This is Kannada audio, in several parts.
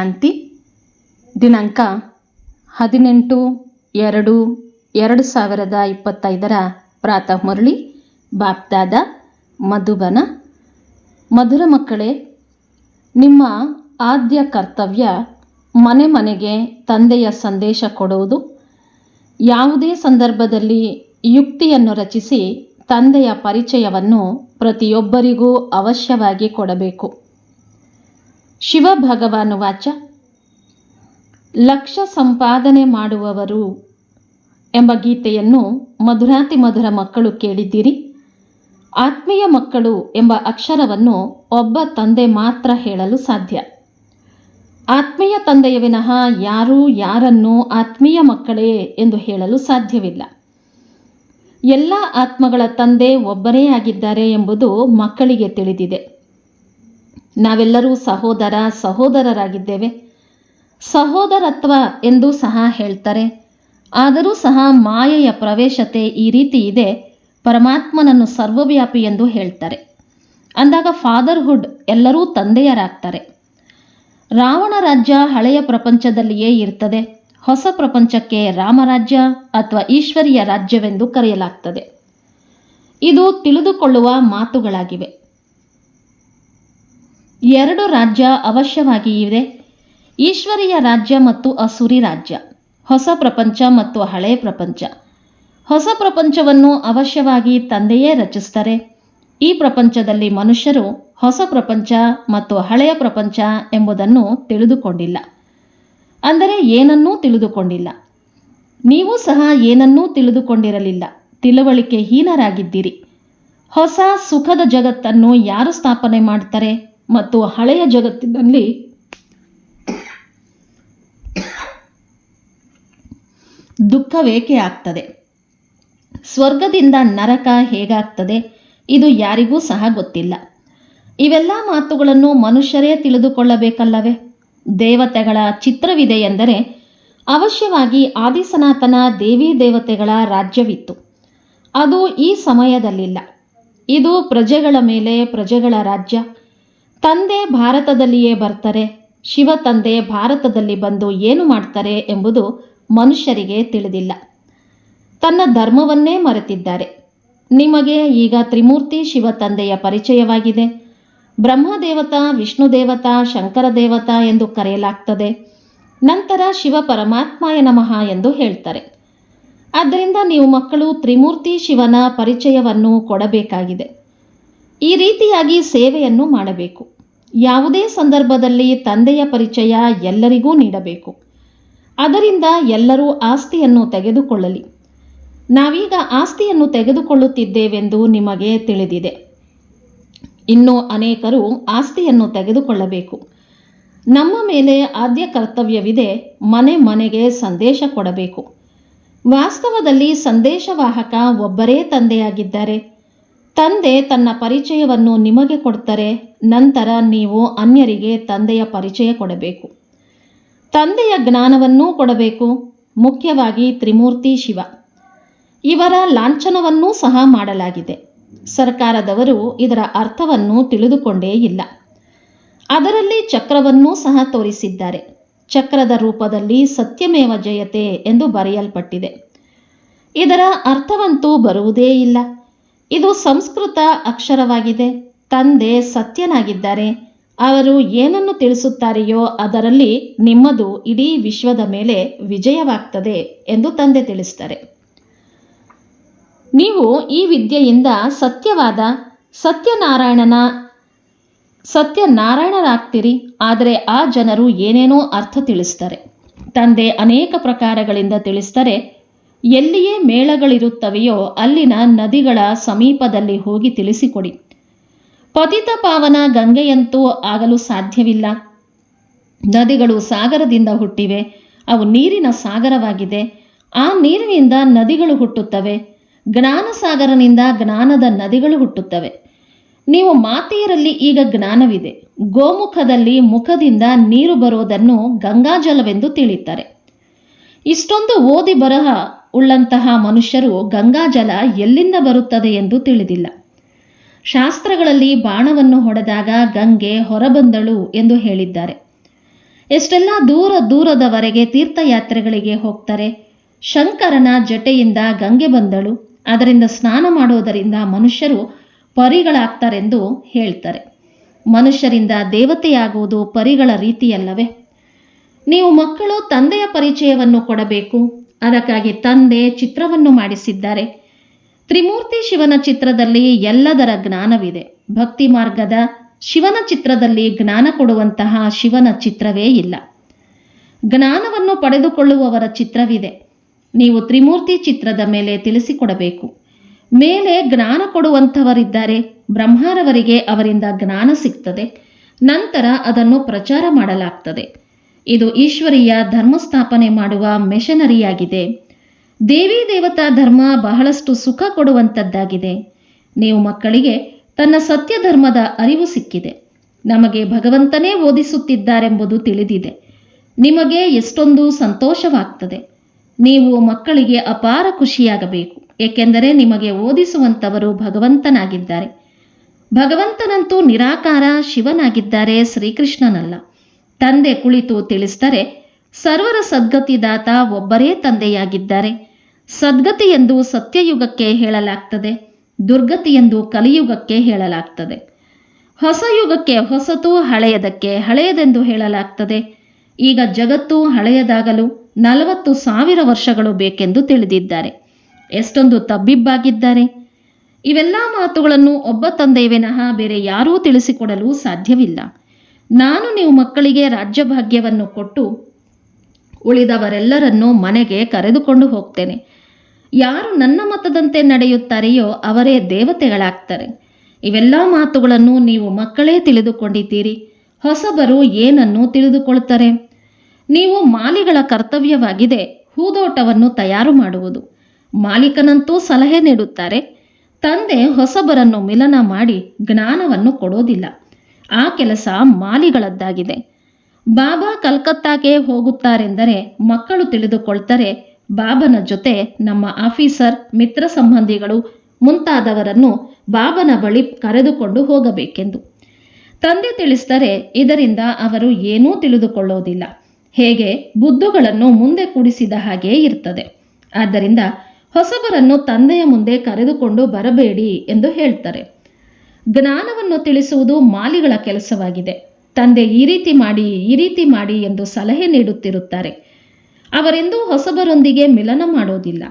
ಶಾಂತಿ. ದಿನಾಂಕ ಹದಿನೆಂಟು ಎರಡು ಎರಡು ಸಾವಿರದ ಇಪ್ಪತ್ತೈದರ ಪ್ರಾತಃ ಮುರಳಿ, ಬಾಪ್ದಾದ ಮಧುಬನ. ಮಧುರ ಮಕ್ಕಳೇ, ನಿಮ್ಮ ಆದ್ಯ ಕರ್ತವ್ಯ ಮನೆ ಮನೆಗೆ ತಂದೆಯ ಸಂದೇಶ ಕೊಡುವುದು. ಯಾವುದೇ ಸಂದರ್ಭದಲ್ಲಿ ಯುಕ್ತಿಯನ್ನು ರಚಿಸಿ ತಂದೆಯ ಪರಿಚಯವನ್ನು ಪ್ರತಿಯೊಬ್ಬರಿಗೂ ಅವಶ್ಯವಾಗಿ ಕೊಡಬೇಕು. ಶಿವ ಭಗವಾನು ವಾಚ ಲಕ್ಷ ಸಂಪಾದನೆ ಮಾಡುವವರು ಎಂಬ ಗೀತೆಯನ್ನು ಮಧುರಾತಿ ಮಧುರ ಮಕ್ಕಳು ಕೇಳಿದ್ದೀರಿ. ಆತ್ಮೀಯ ಮಕ್ಕಳು ಎಂಬ ಅಕ್ಷರವನ್ನು ಒಬ್ಬ ತಂದೆ ಮಾತ್ರ ಹೇಳಲು ಸಾಧ್ಯ. ಆತ್ಮೀಯ ತಂದೆಯ ವಿನಃ ಯಾರೂ ಯಾರನ್ನು ಆತ್ಮೀಯ ಮಕ್ಕಳೇ ಎಂದು ಹೇಳಲು ಸಾಧ್ಯವಿಲ್ಲ. ಎಲ್ಲ ಆತ್ಮಗಳ ತಂದೆ ಒಬ್ಬರೇ ಆಗಿದ್ದಾರೆ ಎಂಬುದು ಮಕ್ಕಳಿಗೆ ತಿಳಿದಿದೆ. ನಾವೆಲ್ಲರೂ ಸಹೋದರ ಸಹೋದರರಾಗಿದ್ದೇವೆ. ಸಹೋದರತ್ವ ಎಂದು ಸಹ ಹೇಳ್ತಾರೆ. ಆದರೂ ಸಹ ಮಾಯೆಯ ಪ್ರವೇಶತೆ ಈ ರೀತಿ ಇದೆ. ಪರಮಾತ್ಮನನ್ನು ಸರ್ವವ್ಯಾಪಿ ಎಂದು ಹೇಳ್ತಾರೆ. ಅಂದಾಗ ಫಾದರ್ಹುಡ್ ಎಲ್ಲರೂ ತಂದೆಯರಾಗ್ತಾರೆ. ರಾವಣ ರಾಜ್ಯ ಹಳೆಯ ಪ್ರಪಂಚದಲ್ಲಿಯೇ ಇರ್ತದೆ. ಹೊಸ ಪ್ರಪಂಚಕ್ಕೆ ರಾಮರಾಜ್ಯ ಅಥವಾ ಈಶ್ವರಿಯ ರಾಜ್ಯವೆಂದು ಕರೆಯಲಾಗ್ತದೆ. ಇದು ತಿಳಿದುಕೊಳ್ಳುವ ಮಾತುಗಳಾಗಿವೆ. ಎರಡು ರಾಜ್ಯ ಅವಶ್ಯವಾಗಿ ಇದೆ ಈಶ್ವರೀಯ ರಾಜ್ಯ ಮತ್ತು ಅಸುರಿ ರಾಜ್ಯ. ಹೊಸ ಪ್ರಪಂಚ ಮತ್ತು ಹಳೆಯ ಪ್ರಪಂಚ. ಹೊಸ ಪ್ರಪಂಚವನ್ನು ಅವಶ್ಯವಾಗಿ ತಂದೆಯೇ ರಚಿಸ್ತಾರೆ. ಈ ಪ್ರಪಂಚದಲ್ಲಿ ಮನುಷ್ಯರು ಹೊಸ ಪ್ರಪಂಚ ಮತ್ತು ಹಳೆಯ ಪ್ರಪಂಚ ಎಂಬುದನ್ನು ತಿಳಿದುಕೊಂಡಿಲ್ಲ. ಅಂದರೆ ಏನನ್ನೂ ತಿಳಿದುಕೊಂಡಿಲ್ಲ. ನೀವು ಸಹ ಏನನ್ನೂ ತಿಳಿದುಕೊಂಡಿರಲಿಲ್ಲ. ತಿಳುವಳಿಕೆ ಹೀನರಾಗಿದ್ದೀರಿ ಹೊಸ ಸುಖದ ಜಗತ್ತನ್ನು ಯಾರು ಸ್ಥಾಪನೆ ಮಾಡ್ತಾರೆ? ಮತ್ತು ಹಳೆಯ ಜಗತ್ತಿನಲ್ಲಿ ದುಃಖವೇಕೆ ಆಗ್ತದೆ? ಸ್ವರ್ಗದಿಂದ ನರಕ ಹೇಗಾಗ್ತದೆ? ಇದು ಯಾರಿಗೂ ಸಹ ಗೊತ್ತಿಲ್ಲ. ಇವೆಲ್ಲ ಮಾತುಗಳನ್ನು ಮನುಷ್ಯರೇ ತಿಳಿದುಕೊಳ್ಳಬೇಕಲ್ಲವೇ? ದೇವತೆಗಳ ಚಿತ್ರವಿದೆ ಎಂದರೆ ಅವಶ್ಯವಾಗಿ ಆದಿಸನಾತನ ದೇವಿ ದೇವತೆಗಳ ರಾಜ್ಯವಿತ್ತು. ಅದು ಈ ಸಮಯದಲ್ಲಿಲ್ಲ. ಇದು ಪ್ರಜೆಗಳ ಮೇಲೆ ಪ್ರಜೆಗಳ ರಾಜ್ಯ. ತಂದೆ ಭಾರತದಲ್ಲಿಯೇ ಬರ್ತಾರೆ, ಶಿವ ತಂದೆ ಭಾರತದಲ್ಲಿ ಬಂದು ಏನು ಮಾಡ್ತಾರೆ ಎಂಬುದು ಮನುಷ್ಯರಿಗೆ ತಿಳಿದಿಲ್ಲ. ತನ್ನ ಧರ್ಮವನ್ನೇ ಮರೆತಿದ್ದಾರೆ. ನಿಮಗೆ ಈಗ ತ್ರಿಮೂರ್ತಿ ಶಿವ ತಂದೆಯ ಪರಿಚಯವಾಗಿದೆ. ಬ್ರಹ್ಮದೇವತಾ ವಿಷ್ಣು ದೇವತಾ ಶಂಕರ ದೇವತಾ ಎಂದು ಕರೆಯಲಾಗ್ತದೆ. ನಂತರ ಶಿವ ಪರಮಾತ್ಮಾಯ ನಮಃ ಎಂದು ಹೇಳ್ತಾರೆ. ಆದ್ದರಿಂದ ನೀವು ಮಕ್ಕಳು ತ್ರಿಮೂರ್ತಿ ಶಿವನ ಪರಿಚಯವನ್ನು ಕೊಡಬೇಕಾಗಿದೆ. ಈ ರೀತಿಯಾಗಿ ಸೇವೆಯನ್ನು ಮಾಡಬೇಕು. ಯಾವುದೇ ಸಂದರ್ಭದಲ್ಲಿ ತಂದೆಯ ಪರಿಚಯ ಎಲ್ಲರಿಗೂ ನೀಡಬೇಕು. ಅದರಿಂದ ಎಲ್ಲರೂ ಆಸ್ತಿಯನ್ನು ತೆಗೆದುಕೊಳ್ಳಲಿ. ನಾವೀಗ ಆಸ್ತಿಯನ್ನು ತೆಗೆದುಕೊಳ್ಳುತ್ತಿದ್ದೇವೆಂದು ನಿಮಗೆ ತಿಳಿದಿದೆ. ಇನ್ನು ಅನೇಕರು ಆಸ್ತಿಯನ್ನು ತೆಗೆದುಕೊಳ್ಳಬೇಕು. ನಮ್ಮ ಮೇಲೆ ಆದ್ಯ ಕರ್ತವ್ಯವಿದೆ ಮನೆ ಮನೆಗೆ ಸಂದೇಶ ಕೊಡಬೇಕು. ವಾಸ್ತವದಲ್ಲಿ ಸಂದೇಶವಾಹಕ ಒಬ್ಬರೇ ತಂದೆಯಾಗಿದ್ದಾರೆ. ತಂದೆ ತನ್ನ ಪರಿಚಯವನ್ನು ನಿಮಗೆ ಕೊಡ್ತಾರೆ, ನಂತರ ನೀವು ಅನ್ಯರಿಗೆ ತಂದೆಯ ಪರಿಚಯ ಕೊಡಬೇಕು. ತಂದೆಯ ಜ್ಞಾನವನ್ನೂ ಕೊಡಬೇಕು, ಮುಖ್ಯವಾಗಿ ತ್ರಿಮೂರ್ತಿ ಶಿವ. ಇವರ ಲಾಂಛನವನ್ನೂ ಸಹ ಮಾಡಲಾಗಿದೆ. ಸರ್ಕಾರದವರು ಇದರ ಅರ್ಥವನ್ನು ತಿಳಿದುಕೊಂಡೇ ಇಲ್ಲ. ಅದರಲ್ಲಿ ಚಕ್ರವನ್ನೂ ಸಹ ತೋರಿಸಿದ್ದಾರೆ. ಚಕ್ರದ ರೂಪದಲ್ಲಿ ಸತ್ಯಮೇವ ಜಯತೆ ಎಂದು ಬರೆಯಲ್ಪಟ್ಟಿದೆ. ಇದರ ಅರ್ಥವಂತೂ ಬರುವುದೇ ಇಲ್ಲ. ಇದು ಸಂಸ್ಕೃತ ಅಕ್ಷರವಾಗಿದೆ. ತಂದೆ ಸತ್ಯನಾಗಿದ್ದಾರೆ. ಅವರು ಏನನ್ನು ತಿಳಿಸುತ್ತಾರೆಯೋ ಅದರಲ್ಲಿ ನಿಮ್ಮದು ಇಡೀ ವಿಶ್ವದ ಮೇಲೆ ವಿಜಯವಾಗ್ತದೆ ಎಂದು ತಂದೆ ತಿಳಿಸ್ತಾರೆ. ನೀವು ಈ ವಿದ್ಯೆಯಿಂದ ಸತ್ಯವಾದ ಸತ್ಯನಾರಾಯಣನ ಸತ್ಯನಾರಾಯಣರಾಗ್ತೀರಿ. ಆದರೆ ಆ ಜನರು ಏನೇನೋ ಅರ್ಥ ತಿಳಿಸ್ತಾರೆ. ತಂದೆ ಅನೇಕ ಪ್ರಕಾರಗಳಿಂದ ತಿಳಿಸ್ತಾರೆ. ಎಲ್ಲಿಯೇ ಮೇಳಗಳಿರುತ್ತವೆಯೋ ಅಲ್ಲಿನ ನದಿಗಳ ಸಮೀಪದಲ್ಲಿ ಹೋಗಿ ತಿಳಿಸಿಕೊಡಿ. ಪತಿತ ಪಾವನ ಗಂಗೆಯಂತೂ ಆಗಲು ಸಾಧ್ಯವಿಲ್ಲ. ನದಿಗಳು ಸಾಗರದಿಂದ ಹುಟ್ಟಿವೆ. ಅವು ನೀರಿನ ಸಾಗರವಾಗಿದೆ. ಆ ನೀರಿನಿಂದ ನದಿಗಳು ಹುಟ್ಟುತ್ತವೆ. ಜ್ಞಾನ ಸಾಗರನಿಂದ ಜ್ಞಾನದ ನದಿಗಳು ಹುಟ್ಟುತ್ತವೆ. ನೀವು ಮಾತೆಯರಲ್ಲಿ ಈಗ ಜ್ಞಾನವಿದೆ. ಗೋಮುಖದಲ್ಲಿ ಮುಖದಿಂದ ನೀರು ಬರುವುದನ್ನು ಗಂಗಾಜಲವೆಂದು ತಿಳಿತಾರೆ ಇಷ್ಟೊಂದು ಓದಿ ಬರಹ ಉಳ್ಳಂತಹ ಮನುಷ್ಯರು ಗಂಗಾಜಲ ಎಲ್ಲಿಂದ ಬರುತ್ತದೆ ಎಂದು ತಿಳಿದಿಲ್ಲ. ಶಾಸ್ತ್ರಗಳಲ್ಲಿ ಬಾಣವನ್ನು ಹೊಡೆದಾಗ ಗಂಗೆ ಹೊರಬಂದಳು ಎಂದು ಹೇಳಿದ್ದಾರೆ. ಎಷ್ಟೆಲ್ಲ ದೂರ ದೂರದವರೆಗೆ ತೀರ್ಥಯಾತ್ರೆಗಳಿಗೆ ಹೋಗ್ತಾರೆ. ಶಂಕರನ ಜಟೆಯಿಂದ ಗಂಗೆ ಬಂದಳು. ಅದರಿಂದ ಸ್ನಾನ ಮಾಡುವುದರಿಂದ ಮನುಷ್ಯರು ಪರಿಗಳಾಗ್ತಾರೆಂದು ಹೇಳ್ತಾರೆ. ಮನುಷ್ಯರಿಂದ ದೇವತೆಯಾಗುವುದು ಪರಿಗಳ ರೀತಿಯಲ್ಲವೇ? ನೀವು ಮಕ್ಕಳು ತಂದೆಯ ಪರಿಚಯವನ್ನು ಕೊಡಬೇಕು. ಅದಕ್ಕಾಗಿ ತಂದೆ ಚಿತ್ರವನ್ನು ಮಾಡಿಸಿದ್ದಾರೆ. ತ್ರಿಮೂರ್ತಿ ಶಿವನ ಚಿತ್ರದಲ್ಲಿ ಎಲ್ಲದರ ಜ್ಞಾನವಿದೆ. ಭಕ್ತಿ ಮಾರ್ಗದ ಶಿವನ ಚಿತ್ರದಲ್ಲಿ ಜ್ಞಾನ ಕೊಡುವಂತಹ ಶಿವನ ಚಿತ್ರವೇ ಇಲ್ಲ. ಜ್ಞಾನವನ್ನು ಪಡೆದುಕೊಳ್ಳುವವರ ಚಿತ್ರವಿದೆ. ನೀವು ತ್ರಿಮೂರ್ತಿ ಚಿತ್ರದ ಮೇಲೆ ತಿಳಿಸಿಕೊಡಬೇಕು. ಮೇಲೆ ಜ್ಞಾನ ಕೊಡುವಂಥವರಿದ್ದಾರೆ. ಬ್ರಹ್ಮಾರವರಿಗೆ ಅವರಿಂದ ಜ್ಞಾನ ಸಿಗ್ತದೆ. ನಂತರ ಅದನ್ನು ಪ್ರಚಾರ ಮಾಡಲಾಗ್ತದೆ. ಇದು ಈಶ್ವರಿಯ ಧರ್ಮ ಸ್ಥಾಪನೆ ಮಾಡುವ ಮೆಷನರಿಯಾಗಿದೆ. ದೇವಿ ದೇವತಾ ಧರ್ಮ ಬಹಳಷ್ಟು ಸುಖ ಕೊಡುವಂಥದ್ದಾಗಿದೆ ನೀವು ಮಕ್ಕಳಿಗೆ ತನ್ನ ಸತ್ಯ ಧರ್ಮದ ಅರಿವು ಸಿಕ್ಕಿದೆ. ನಮಗೆ ಭಗವಂತನೇ ಓದಿಸುತ್ತಿದ್ದಾರೆಂಬುದು ತಿಳಿದಿದೆ. ನಿಮಗೆ ಎಷ್ಟೊಂದು ಸಂತೋಷವಾಗ್ತದೆ. ನೀವು ಮಕ್ಕಳಿಗೆ ಅಪಾರ ಖುಷಿಯಾಗಬೇಕು. ಏಕೆಂದರೆ ನಿಮಗೆ ಓದಿಸುವಂಥವರು ಭಗವಂತನಾಗಿದ್ದಾರೆ. ಭಗವಂತನಂತೂ ನಿರಾಕಾರ ಶಿವನಾಗಿದ್ದಾರೆ ಶ್ರೀಕೃಷ್ಣನಲ್ಲ. ತಂದೆ ಕುಳಿತು ತಿಳಿಸ್ತಾರೆ ಸರ್ವರ ಸದ್ಗತಿದಾತ ಒಬ್ಬರೇ ತಂದೆಯಾಗಿದ್ದಾರೆ. ಸದ್ಗತಿ ಎಂದು ಸತ್ಯಯುಗಕ್ಕೆ ಹೇಳಲಾಗ್ತದೆ, ದುರ್ಗತಿ ಎಂದು ಕಲಿಯುಗಕ್ಕೆ ಹೇಳಲಾಗ್ತದೆ. ಹೊಸ ಯುಗಕ್ಕೆ ಹೊಸತು ಹಳೆಯದಕ್ಕೆ ಹಳೆಯದೆಂದು ಹೇಳಲಾಗ್ತದೆ. ಈಗ ಜಗತ್ತು ಹಳೆಯದಾಗಲು ನಲವತ್ತು ಸಾವಿರ ವರ್ಷಗಳು ಬೇಕೆಂದು ತಿಳಿದಿದ್ದಾರೆ. ಎಷ್ಟೊಂದು ತಬ್ಬಿಬ್ಬಾಗಿದ್ದಾರೆ. ಇವೆಲ್ಲ ಮಾತುಗಳನ್ನು ಒಬ್ಬ ತಂದೆಯ ವಿನಃ ಬೇರೆ ಯಾರೂ ತಿಳಿಸಿಕೊಡಲು ಸಾಧ್ಯವಿಲ್ಲ. ನಾನು ನೀವು ಮಕ್ಕಳಿಗೆ ರಾಜ್ಯಭಾಗ್ಯವನ್ನು ಕೊಟ್ಟು ಉಳಿದವರೆಲ್ಲರನ್ನೂ ಮನೆಗೆ ಕರೆದುಕೊಂಡು ಹೋಗ್ತೇನೆ. ಯಾರು ನನ್ನ ಮತದಂತೆ ನಡೆಯುತ್ತಾರೆಯೋ ಅವರೇ ದೇವತೆಗಳಾಗ್ತಾರೆ. ಇವೆಲ್ಲ ಮಾತುಗಳನ್ನು ನೀವು ಮಕ್ಕಳೇ ತಿಳಿದುಕೊಂಡಿದ್ದೀರಿ. ಹೊಸಬರು ಏನನ್ನು ತಿಳಿದುಕೊಳ್ತಾರೆ? ನೀವು ಮಾಲಿಗಳ ಕರ್ತವ್ಯವಾಗಿದೆ. ಹೂದೋಟವನ್ನು ತಯಾರು ಮಾಡುವುದು. ಮಾಲೀಕನಂತೂ ಸಲಹೆ ನೀಡುತ್ತಾರೆ. ತಂದೆ ಹೊಸಬರನ್ನು ಮಿಲನ ಮಾಡಿ ಜ್ಞಾನವನ್ನು ಕೊಡೋದಿಲ್ಲ. ಆ ಕೆಲಸ ಮಾಲಿಗಳದ್ದಾಗಿದೆ. ಬಾಬಾ ಕಲ್ಕತ್ತಾಗೆ ಹೋಗುತ್ತಾರೆಂದರೆ ಮಕ್ಕಳು ತಿಳಿದುಕೊಳ್ತಾರೆ, ಬಾಬನ ಜೊತೆ ನಮ್ಮ ಆಫೀಸರ್, ಮಿತ್ರ ಸಂಬಂಧಿಗಳು ಮುಂತಾದವರನ್ನು ಬಾಬನ ಬಳಿ ಕರೆದುಕೊಂಡು ಹೋಗಬೇಕೆಂದು. ತಂದೆ ತಿಳಿಸ್ತಾರೆ ಇದರಿಂದ ಅವರು ಏನೂ ತಿಳಿದುಕೊಳ್ಳೋದಿಲ್ಲ ಹೇಗೆ? ಬುದ್ಧುಗಳನ್ನು ಮುಂದೆ ಕೂಡಿಸಿದ ಹಾಗೆ ಇರ್ತದೆ ಆದ್ದರಿಂದ ಹೊಸಬರನ್ನು ತಂದೆಯ ಮುಂದೆ ಕರೆದುಕೊಂಡು ಬರಬೇಡಿ ಎಂದು ಹೇಳ್ತಾರೆ. ಜ್ಞಾನವನ್ನು ತಿಳಿಸುವುದು ಮಾಲಿಗಳ ಕೆಲಸವಾಗಿದೆ. ತಂದೆ ಈ ರೀತಿ ಮಾಡಿ, ಈ ರೀತಿ ಮಾಡಿ ಎಂದು ಸಲಹೆ ನೀಡುತ್ತಿರುತ್ತಾರೆ. ಅವರೆಂದೂ ಹೊಸಬರೊಂದಿಗೆ ಮಿಲನ ಮಾಡೋದಿಲ್ಲ.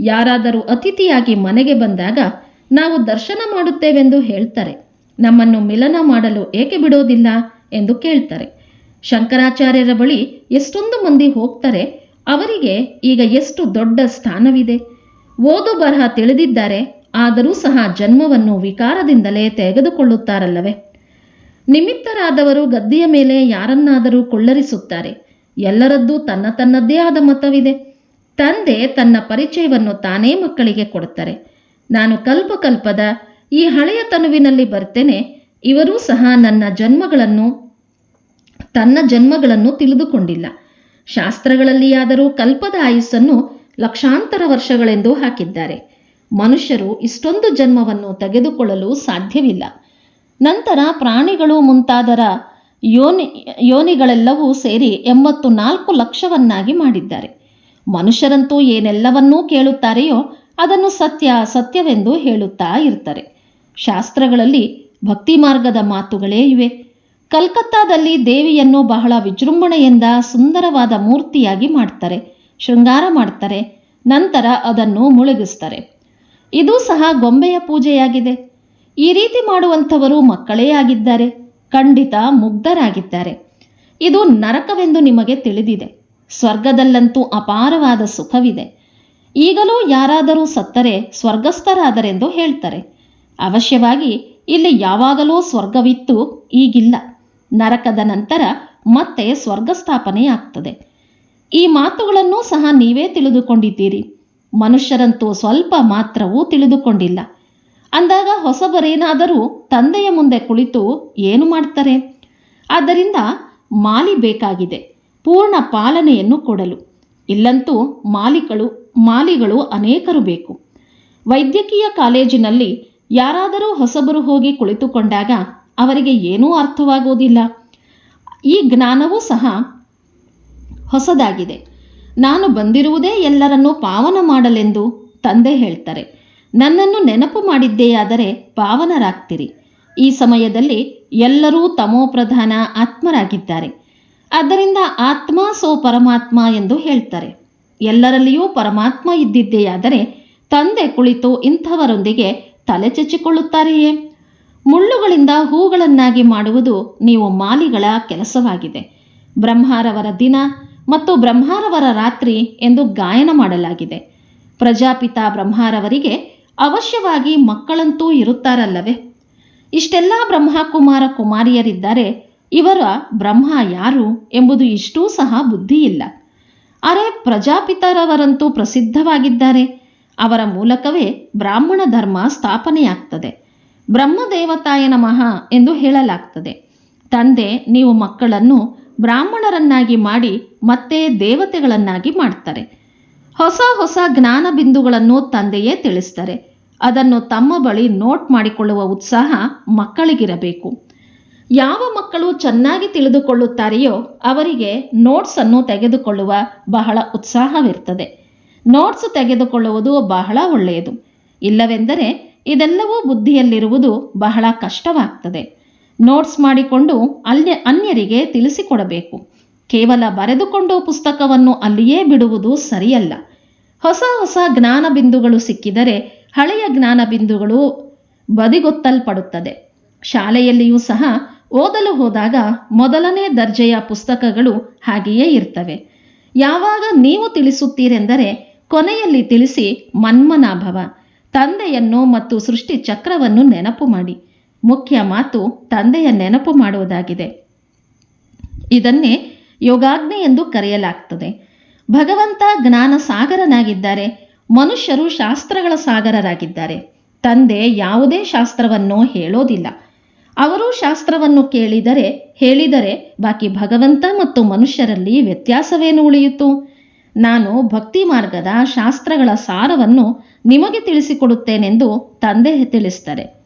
ಯಾರಾದರೂ ಅತಿಥಿಯಾಗಿ ಮನೆಗೆ ಬಂದಾಗ ನಾವು ದರ್ಶನ ಮಾಡುತ್ತೇವೆಂದು ಹೇಳ್ತಾರೆ. ನಮ್ಮನ್ನು ಮಿಲನ ಮಾಡಲು ಏಕೆ ಬಿಡೋದಿಲ್ಲ ಎಂದು ಕೇಳ್ತಾರೆ. ಶಂಕರಾಚಾರ್ಯರ ಬಳಿ ಎಷ್ಟೊಂದು ಮಂದಿ ಹೋಗ್ತಾರೆ, ಅವರಿಗೆ ಈಗ ಎಷ್ಟು ದೊಡ್ಡ ಸ್ಥಾನವಿದೆ. ಓದು ಬರಹ ತಿಳಿದಿದ್ದಾರೆ ಆದರೂ ಸಹ ಜನ್ಮವನ್ನು ವಿಕಾರದಿಂದಲೇ ತೆಗೆದುಕೊಳ್ಳುತ್ತಾರಲ್ಲವೇ? ನಿಮಿತ್ತರಾದವರು ಗದ್ದೆಯ ಮೇಲೆ ಯಾರನ್ನಾದರೂ ಕೊಳ್ಳರಿಸುತ್ತಾರೆ. ಎಲ್ಲರದ್ದೂ ತನ್ನ ತನ್ನದ್ದೇ ಆದ ಮತವಿದೆ. ತಂದೆ ತನ್ನ ಪರಿಚಯವನ್ನು ತಾನೇ ಮಕ್ಕಳಿಗೆ ಕೊಡುತ್ತಾರೆ. ನಾನು ಕಲ್ಪಕಲ್ಪದ ಈ ಹಳೆಯ ತನುವಿನಲ್ಲಿ ಬರ್ತೇನೆ. ಇವರೂ ಸಹ ನನ್ನ ಜನ್ಮಗಳನ್ನು, ತನ್ನ ಜನ್ಮಗಳನ್ನು ತಿಳಿದುಕೊಂಡಿಲ್ಲ. ಶಾಸ್ತ್ರಗಳಲ್ಲಿಯಾದರೂ ಕಲ್ಪದ ಆಯುಸ್ಸನ್ನು ಲಕ್ಷಾಂತರ ವರ್ಷಗಳೆಂದು ಹಾಕಿದ್ದಾರೆ. ಮನುಷ್ಯರು ಇಷ್ಟೊಂದು ಜನ್ಮವನ್ನು ತೆಗೆದುಕೊಳ್ಳಲು ಸಾಧ್ಯವಿಲ್ಲ. ನಂತರ ಪ್ರಾಣಿಗಳು ಮುಂತಾದರ ಯೋನಿ, ಯೋನಿಗಳೆಲ್ಲವೂ ಸೇರಿ ಎಂಬತ್ತು ನಾಲ್ಕು ಲಕ್ಷವನ್ನಾಗಿ ಮಾಡಿದ್ದಾರೆ. ಮನುಷ್ಯರಂತೂ ಏನೆಲ್ಲವನ್ನೂ ಕೇಳುತ್ತಾರೆಯೋ ಅದನ್ನು ಸತ್ಯ ಸತ್ಯವೆಂದು ಹೇಳುತ್ತಾ ಇರ್ತಾರೆ ಶಾಸ್ತ್ರಗಳಲ್ಲಿ ಭಕ್ತಿ ಮಾರ್ಗದ ಮಾತುಗಳೇ ಇವೆ. ಕಲ್ಕತ್ತಾದಲ್ಲಿ ದೇವಿಯನ್ನು ಬಹಳ ವಿಜೃಂಭಣೆಯಿಂದ ಸುಂದರವಾದ ಮೂರ್ತಿಯಾಗಿ ಮಾಡ್ತಾರೆ, ಶೃಂಗಾರ ಮಾಡ್ತಾರೆ, ನಂತರ ಅದನ್ನು ಮುಳುಗಿಸ್ತಾರೆ. ಇದು ಸಹ ಗೊಂಬೆಯ ಪೂಜೆಯಾಗಿದೆ. ಈ ರೀತಿ ಮಾಡುವಂಥವರು ಮಕ್ಕಳೇ ಆಗಿದ್ದಾರೆ. ಖಂಡಿತ ಮುಗ್ಧರಾಗಿದ್ದಾರೆ. ಇದು ನರಕವೆಂದು ನಿಮಗೆ ತಿಳಿದಿದೆ. ಸ್ವರ್ಗದಲ್ಲಂತೂ ಅಪಾರವಾದ ಸುಖವಿದೆ. ಈಗಲೂ ಯಾರಾದರೂ ಸತ್ತರೆ ಸ್ವರ್ಗಸ್ಥರಾದರೆಂದು ಹೇಳ್ತಾರೆ. ಅವಶ್ಯವಾಗಿ ಇಲ್ಲಿ ಯಾವಾಗಲೂ ಸ್ವರ್ಗವಿತ್ತು, ಈಗಿಲ್ಲ. ನರಕದ ನಂತರ ಮತ್ತೆ ಸ್ವರ್ಗಸ್ಥಾಪನೆಯಾಗ್ತದೆ. ಈ ಮಾತುಗಳನ್ನು ಸಹ ನೀವೇ ತಿಳಿದುಕೊಂಡಿದ್ದೀರಿ. ಮನುಷ್ಯರಂತೂ ಸ್ವಲ್ಪ ಮಾತ್ರವೂ ತಿಳಿದುಕೊಂಡಿಲ್ಲ. ಅಂದಾಗ ಹೊಸಬರೇನಾದರೂ ತಂದೆಯ ಮುಂದೆ ಕುಳಿತು ಏನು ಮಾಡ್ತಾರೆ? ಆದ್ದರಿಂದ ಮಾಲಿ ಬೇಕಾಗಿದೆ, ಪೂರ್ಣ ಪಾಲನೆಯನ್ನು ಕೊಡಲು. ಇಲ್ಲಂತೂ ಮಾಲಿಗಳು ಮಾಲಿಗಳು ಅನೇಕರು ಬೇಕು. ವೈದ್ಯಕೀಯ ಕಾಲೇಜಿನಲ್ಲಿ ಯಾರಾದರೂ ಹೊಸಬರು ಹೋಗಿ ಕುಳಿತುಕೊಂಡಾಗ ಅವರಿಗೆ ಏನೂ ಅರ್ಥವಾಗುವುದಿಲ್ಲ ಈ ಜ್ಞಾನವೂ ಸಹ ಹೊಸದಾಗಿದೆ. ನಾನು ಬಂದಿರುವುದೇ ಎಲ್ಲರನ್ನೂ ಪಾವನ ಮಾಡಲೆಂದು ತಂದೆ ಹೇಳ್ತಾರೆ. ನನ್ನನ್ನು ನೆನಪು ಮಾಡಿದ್ದೆಯಾದರೆ ಪಾವನರಾಗ್ತಿರಿ. ಈ ಸಮಯದಲ್ಲಿ ಎಲ್ಲರೂ ತಮೋಪ್ರಧಾನ ಆತ್ಮರಾಗಿದ್ದಾರೆ. ಆದ್ದರಿಂದ ಆತ್ಮ ಸೋ ಪರಮಾತ್ಮ ಎಂದು ಹೇಳ್ತಾರೆ. ಎಲ್ಲರಲ್ಲಿಯೂ ಪರಮಾತ್ಮ ಇದ್ದಿದ್ದೆಯಾದರೆ ತಂದೆ ಕುಳಿತು ಇಂಥವರೊಂದಿಗೆ ತಲೆ ಚಚ್ಚಿಕೊಳ್ಳುತ್ತಾರೆಯೇ? ಮುಳ್ಳುಗಳಿಂದ ಹೂಗಳನ್ನಾಗಿ ಮಾಡುವುದು ನೀವು ಮಾಲಿಗಳ ಕೆಲಸವಾಗಿದೆ. ಬ್ರಹ್ಮಾರವರ ದಿನ ಮತ್ತು ಬ್ರಹ್ಮಾರವರ ರಾತ್ರಿ ಎಂದು ಗಾಯನ ಮಾಡಲಾಗಿದೆ. ಪ್ರಜಾಪಿತ ಬ್ರಹ್ಮಾರವರಿಗೆ ಅವಶ್ಯವಾಗಿ ಮಕ್ಕಳಂತೂ ಇರುತ್ತಾರಲ್ಲವೇ? ಇಷ್ಟೆಲ್ಲ ಬ್ರಹ್ಮಕುಮಾರ ಕುಮಾರಿಯರಿದ್ದಾರೆ. ಇವರ ಬ್ರಹ್ಮ ಯಾರು ಎಂಬುದು ಇಷ್ಟೂ ಸಹ ಬುದ್ಧಿ ಇಲ್ಲ ಅರೆ ಪ್ರಜಾಪಿತರವರಂತೂ ಪ್ರಸಿದ್ಧವಾಗಿದ್ದಾರೆ. ಅವರ ಮೂಲಕವೇ ಬ್ರಾಹ್ಮಣ ಧರ್ಮ ಸ್ಥಾಪನೆಯಾಗ್ತದೆ. ಬ್ರಹ್ಮದೇವತಾಯ ನಮಃ ಎಂದು ಹೇಳಲಾಗ್ತದೆ. ತಂದೆ, ನೀವು ಮಕ್ಕಳನ್ನು ಬ್ರಾಹ್ಮಣರನ್ನಾಗಿ ಮಾಡಿ ಮತ್ತೆ ದೇವತೆಗಳನ್ನಾಗಿ ಮಾಡ್ತಾರೆ. ಹೊಸ ಹೊಸ ಜ್ಞಾನ ಬಿಂದುಗಳನ್ನು ತಂದೆಯೇ ತಿಳಿಸ್ತಾರೆ. ಅದನ್ನು ತಮ್ಮ ಬಳಿ ನೋಟ್ ಮಾಡಿಕೊಳ್ಳುವ ಉತ್ಸಾಹ ಮಕ್ಕಳಿಗಿರಬೇಕು. ಯಾವ ಮಕ್ಕಳು ಚೆನ್ನಾಗಿ ತಿಳಿದುಕೊಳ್ಳುತ್ತಾರೆಯೋ ಅವರಿಗೆ ನೋಟ್ಸ್ ಅನ್ನು ತೆಗೆದುಕೊಳ್ಳುವ ಬಹಳ ಉತ್ಸಾಹವಿರ್ತದೆ. ನೋಟ್ಸ್ ತೆಗೆದುಕೊಳ್ಳುವುದು ಬಹಳ ಒಳ್ಳೆಯದು. ಇಲ್ಲವೆಂದರೆ ಇದೆಲ್ಲವೂ ಬುದ್ಧಿಯಲ್ಲಿರುವುದು ಬಹಳ ಕಷ್ಟವಾಗ್ತದೆ. ನೋಟ್ಸ್ ಮಾಡಿಕೊಂಡು ಅಲ್ಲಿ ಅನ್ಯರಿಗೆ ತಿಳಿಸಿಕೊಡಬೇಕು. ಕೇವಲ ಬರೆದುಕೊಂಡು ಪುಸ್ತಕವನ್ನು ಅಲ್ಲಿಯೇ ಬಿಡುವುದು ಸರಿಯಲ್ಲ. ಹೊಸ ಹೊಸ ಜ್ಞಾನ ಬಿಂದುಗಳು ಸಿಕ್ಕಿದರೆ ಹಳೆಯ ಜ್ಞಾನ ಬಿಂದುಗಳು ಬದಿಗೊತ್ತಲ್ಪಡುತ್ತದೆ. ಶಾಲೆಯಲ್ಲಿಯೂ ಸಹ ಓದಲು ಹೋದಾಗ ಮೊದಲನೇ ದರ್ಜೆಯ ಪುಸ್ತಕಗಳು ಹಾಗೆಯೇ ಇರ್ತವೆ. ಯಾವಾಗ ನೀವು ತಿಳಿಸುತ್ತೀರೆಂದರೆ ಕೊನೆಯಲ್ಲಿ ತಿಳಿಸಿ ಮನ್ಮನಾಭವ, ತಂದೆಯನ್ನು ಮತ್ತು ಸೃಷ್ಟಿ ಚಕ್ರವನ್ನು ನೆನಪು ಮಾಡಿ. ಮುಖ್ಯ ಮಾತು ತಂದೆಯ ನೆನಪು ಮಾಡುವುದಾಗಿದೆ. ಇದನ್ನೇ ಯೋಗಾಗ್ನಿ ಎಂದು ಕರೆಯಲಾಗ್ತದೆ. ಭಗವಂತ ಜ್ಞಾನ ಸಾಗರನಾಗಿದ್ದಾರೆ. ಮನುಷ್ಯರು ಶಾಸ್ತ್ರಗಳ ಸಾಗರರಾಗಿದ್ದಾರೆ. ತಂದೆ ಯಾವುದೇ ಶಾಸ್ತ್ರವನ್ನು ಹೇಳೋದಿಲ್ಲ. ಅವರು ಶಾಸ್ತ್ರವನ್ನು ಕೇಳಿದರೆ, ಹೇಳಿದರೆ ಬಾಕಿ ಭಗವಂತ ಮತ್ತು ಮನುಷ್ಯರಲ್ಲಿ ವ್ಯತ್ಯಾಸವೇನು ಉಳಿಯಿತು? ನಾನು ಭಕ್ತಿ ಮಾರ್ಗದ ಶಾಸ್ತ್ರಗಳ ಸಾರವನ್ನು ನಿಮಗೆ ತಿಳಿಸಿಕೊಡುತ್ತೇನೆಂದು ತಂದೆ ತಿಳಿಸ್ತಾರೆ.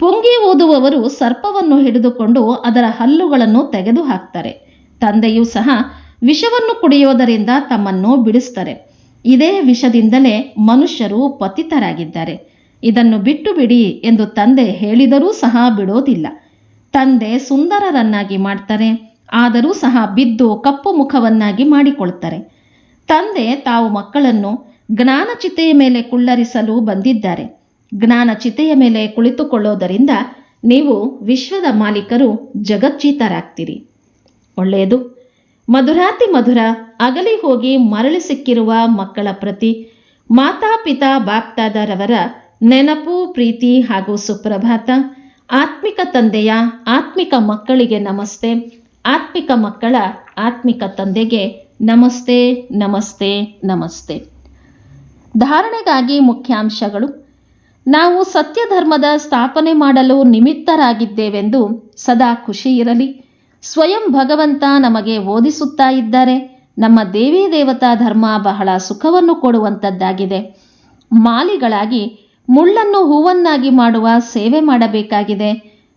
ಪುಂಗಿ ಓದುವವರು ಸರ್ಪವನ್ನು ಹಿಡಿದುಕೊಂಡು ಅದರ ಹಲ್ಲುಗಳನ್ನು ತೆಗೆದು ಹಾಕ್ತಾರೆ ತಂದೆಯೂ ಸಹ ವಿಷವನ್ನು ಕುಡಿಯೋದರಿಂದ ತಮ್ಮನ್ನು ಬಿಡಿಸ್ತಾರೆ ಇದೇ ವಿಷದಿಂದಲೇ ಮನುಷ್ಯರು ಪತಿತರಾಗಿದ್ದಾರೆ. ಇದನ್ನು ಬಿಟ್ಟು ಬಿಡಿ ಎಂದು ತಂದೆ ಹೇಳಿದರೂ ಸಹ ಬಿಡೋದಿಲ್ಲ. ತಂದೆ ಸುಂದರರನ್ನಾಗಿ ಮಾಡ್ತಾರೆ, ಆದರೂ ಸಹ ಬಿದ್ದು ಕಪ್ಪು ಮುಖವನ್ನಾಗಿ ಮಾಡಿಕೊಳ್ತಾರೆ. ತಂದೆ ತಾವು ಮಕ್ಕಳನ್ನು ಜ್ಞಾನಚಿತೆಯ ಮೇಲೆ ಕುಳ್ಳರಿಸಲು ಬಂದಿದ್ದಾರೆ. ಜ್ಞಾನಚಿತೆಯ ಮೇಲೆ ಕುಳಿತುಕೊಳ್ಳೋದರಿಂದ ನೀವು ವಿಶ್ವದ ಮಾಲೀಕರು ಜಗಜ್ಜೀತರಾಗ್ತೀರಿ. ಒಳ್ಳೆಯದು. ಮಧುರಾತಿ ಮಧುರ, ಅಗಲಿ ಹೋಗಿ ಮರಳಿ ಸಿಕ್ಕಿರುವ ಮಕ್ಕಳ ಪ್ರತಿ ಮಾತಾಪಿತಾ ಬಾಪ್ತಾದರವರ ನೆನಪು, ಪ್ರೀತಿ ಹಾಗೂ ಸುಪ್ರಭಾತ, ಆತ್ಮಿಕ ತಂದೆಯ ಆತ್ಮಿಕ ಮಕ್ಕಳಿಗೆ ನಮಸ್ತೆ, ಆತ್ಮಿಕ ಮಕ್ಕಳ ಆತ್ಮಿಕ ತಂದೆಗೆ ನಮಸ್ತೆ ನಮಸ್ತೆ ನಮಸ್ತೆ. ಧಾರಣೆಗಾಗಿ ಮುಖ್ಯಾಂಶಗಳು. ನಾವು ಸತ್ಯ ಧರ್ಮದ ಸ್ಥಾಪನೆ ಮಾಡಲು ನಿಮಿತ್ತರಾಗಿದ್ದೇವೆಂದು ಸದಾ ಖುಷಿ ಇರಲಿ. ಸ್ವಯಂ ಭಗವಂತ ನಮಗೆ ಓದಿಸುತ್ತಾ ಇದ್ದಾರೆ ನಮ್ಮ ದೇವಿ ದೇವತಾ ಧರ್ಮ ಬಹಳ ಸುಖವನ್ನು ಕೊಡುವಂಥದ್ದಾಗಿದೆ ಮಾಲಿಗಳಾಗಿ ಮುಳ್ಳನ್ನು ಹೂವನ್ನಾಗಿ ಮಾಡುವ ಸೇವೆ ಮಾಡಬೇಕಾಗಿದೆ.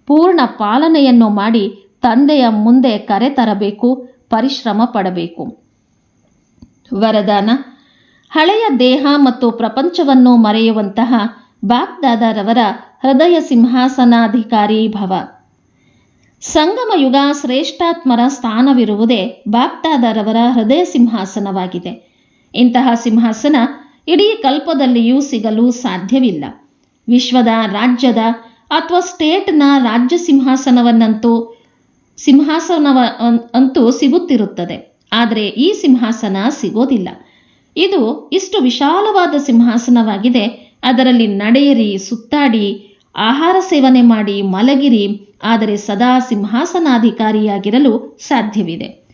ಪೂರ್ಣ ಪಾಲನೆಯನ್ನು ಮಾಡಿ ತಂದೆಯ ಮುಂದೆ ಕರೆತರಬೇಕು ಪರಿಶ್ರಮ ಪಡಬೇಕು. ವರದಾನ, ಹಳೆಯ ದೇಹ ಮತ್ತು ಪ್ರಪಂಚವನ್ನು ಮರೆಯುವಂತಹ ಬಾಗ್ದಾದರವರ ಹೃದಯ ಸಿಂಹಾಸನಾಧಿಕಾರಿ ಭವ. ಸಂಗಮ ಯುಗ ಶ್ರೇಷ್ಠಾತ್ಮರ ಸ್ಥಾನವಿರುವುದೇ ಬಾಗ್ದಾದರವರ ಹೃದಯ ಸಿಂಹಾಸನವಾಗಿದೆ. ಇಂತಹ ಸಿಂಹಾಸನ ಇಡೀ ಕಲ್ಪದಲ್ಲಿಯೂ ಸಿಗಲು ಸಾಧ್ಯವಿಲ್ಲ. ವಿಶ್ವದ ರಾಜ್ಯದ ಅಥವಾ ಸ್ಟೇಟ್ನ ರಾಜ್ಯ ಸಿಂಹಾಸನವನ್ನಂತೂ ಸಿಂಹಾಸನವ ಅಂತೂ ಸಿಗುತ್ತಿರುತ್ತದೆ. ಆದರೆ ಈ ಸಿಂಹಾಸನ ಸಿಗೋದಿಲ್ಲ. ಇದು ಇಷ್ಟು ವಿಶಾಲವಾದ ಸಿಂಹಾಸನವಾಗಿದೆ ಅದರಲ್ಲಿ ನಡೆಯಿರಿ, ಸುತ್ತಾಡಿ, ಆಹಾರ ಸೇವನೆ ಮಾಡಿ, ಮಲಗಿರಿ, ಆದರೆ ಸದಾ ಸಿಂಹಾಸನಾಧಿಕಾರಿಯಾಗಿರಲು ಸಾಧ್ಯವಿದೆ.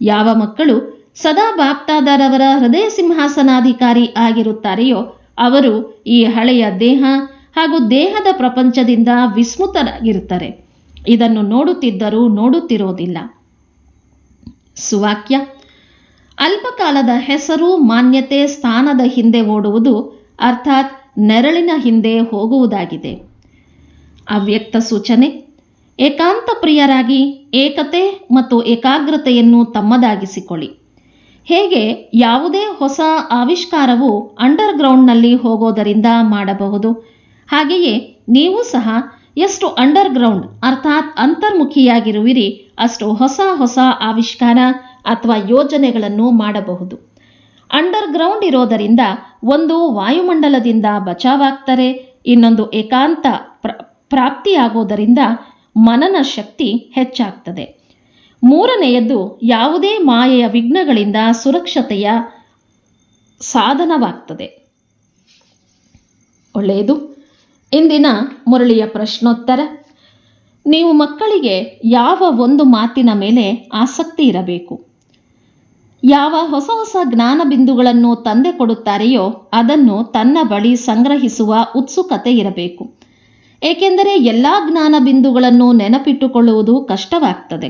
ಯಾವ ಮಕ್ಕಳು ಸದಾ ಬಾಪ್ತಾದರವರ ಹೃದಯ ಸಿಂಹಾಸನಾಧಿಕಾರಿ ಆಗಿರುತ್ತಾರೆಯೋ, ಅವರು ಈ ಹಳೆಯ ದೇಹ ಹಾಗೂ ದೇಹದ ಪ್ರಪಂಚದಿಂದ ವಿಸ್ಮೃತರಾಗಿರುತ್ತಾರೆ. ಇದನ್ನು ನೋಡುತ್ತಿದ್ದರೂ ನೋಡುತ್ತಿರೋದಿಲ್ಲ ಸುವಾಕ್ಯ. ಅಲ್ಪಕಾಲದ ಹೆಸರು ಮಾನ್ಯತೆ ಸ್ಥಾನದ ಹಿಂದೆ ಓಡುವುದು, ಅರ್ಥಾತ್ ನೆರಳಿನ ಹಿಂದೆ ಹೋಗುವುದಾಗಿದೆ. ಅವ್ಯಕ್ತ ಸೂಚನೆ, ಏಕಾಂತ ಪ್ರಿಯರಾಗಿ ಏಕತೆ ಮತ್ತು ಏಕಾಗ್ರತೆಯನ್ನು ತಮ್ಮದಾಗಿಸಿಕೊಳ್ಳಿ. ಹೇಗೆ ಯಾವುದೇ ಹೊಸ ಆವಿಷ್ಕಾರವು ಅಂಡರ್ಗ್ರೌಂಡ್ನಲ್ಲಿ ಹೋಗೋದರಿಂದ ಮಾಡಬಹುದು? ಹಾಗೆಯೇ ನೀವು ಸಹ ಎಷ್ಟು ಅಂಡರ್ಗ್ರೌಂಡ್ ಅರ್ಥಾತ್ ಅಂತರ್ಮುಖಿಯಾಗಿರುವಿರಿ, ಅಷ್ಟು ಹೊಸ ಹೊಸ ಆವಿಷ್ಕಾರ ಅಥವಾ ಯೋಜನೆಗಳನ್ನು ಮಾಡಬಹುದು. ಅಂಡರ್ಗ್ರೌಂಡ್ ಇರೋದರಿಂದ ಒಂದು ವಾಯುಮಂಡಲದಿಂದ ಬಚಾವಾಗ್ತಾರೆ, ಇನ್ನೊಂದು ಏಕಾಂತ ಪ್ರ- ಪ್ರಾಪ್ತಿಯಾಗೋದರಿಂದ ಮನನ ಶಕ್ತಿ ಹೆಚ್ಚಾಗ್ತದೆ. ಮೂರನೆಯದ್ದು ಯಾವುದೇ ಮಾಯೆಯ ವಿಘ್ನಗಳಿಂದ ಸುರಕ್ಷತೆಯ ಸಾಧನವಾಗ್ತದೆ. ಒಳ್ಳೆಯದು. ಇಂದಿನ ಮುರಳಿಯ ಪ್ರಶ್ನೋತ್ತರ, ನೀವು ಮಕ್ಕಳಿಗೆ ಯಾವ ಒಂದು ಮಾತಿನ ಮೇಲೆ ಆಸಕ್ತಿ ಇರಬೇಕು? ಯಾವ ಹೊಸ ಹೊಸ ಜ್ಞಾನ ಬಿಂದುಗಳನ್ನು ತಂದೆ ಕೊಡುತ್ತಾರೆಯೋ ಅದನ್ನು ತನ್ನ ಬಳಿ ಸಂಗ್ರಹಿಸುವ ಉತ್ಸುಕತೆ ಇರಬೇಕು. ಏಕೆಂದರೆ ಎಲ್ಲ ಜ್ಞಾನ ಬಿಂದುಗಳನ್ನು ನೆನಪಿಟ್ಟುಕೊಳ್ಳುವುದು ಕಷ್ಟವಾಗ್ತದೆ.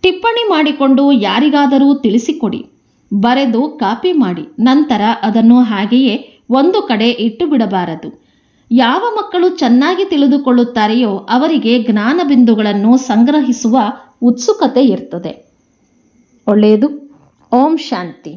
ಟಿಪ್ಪಣಿ ಮಾಡಿಕೊಂಡು ಯಾರಿಗಾದರೂ ತಿಳಿಸಿಕೊಡಿ. ಬರೆದು ಕಾಪಿ ಮಾಡಿ. ನಂತರ ಅದನ್ನು ಹಾಗೆಯೇ ಒಂದು ಕಡೆ ಇಟ್ಟು ಬಿಡಬಾರದು. ಯಾವ ಮಕ್ಕಳು ಚೆನ್ನಾಗಿ ತಿಳಿದುಕೊಳ್ಳುತ್ತಾರೆಯೋ ಅವರಿಗೆ ಜ್ಞಾನ ಬಿಂದುಗಳನ್ನು ಸಂಗ್ರಹಿಸುವ ಉತ್ಸುಕತೆ ಇರ್ತದೆ. ಒಳ್ಳೆಯದು. ಓಂ ಶಾಂತಿ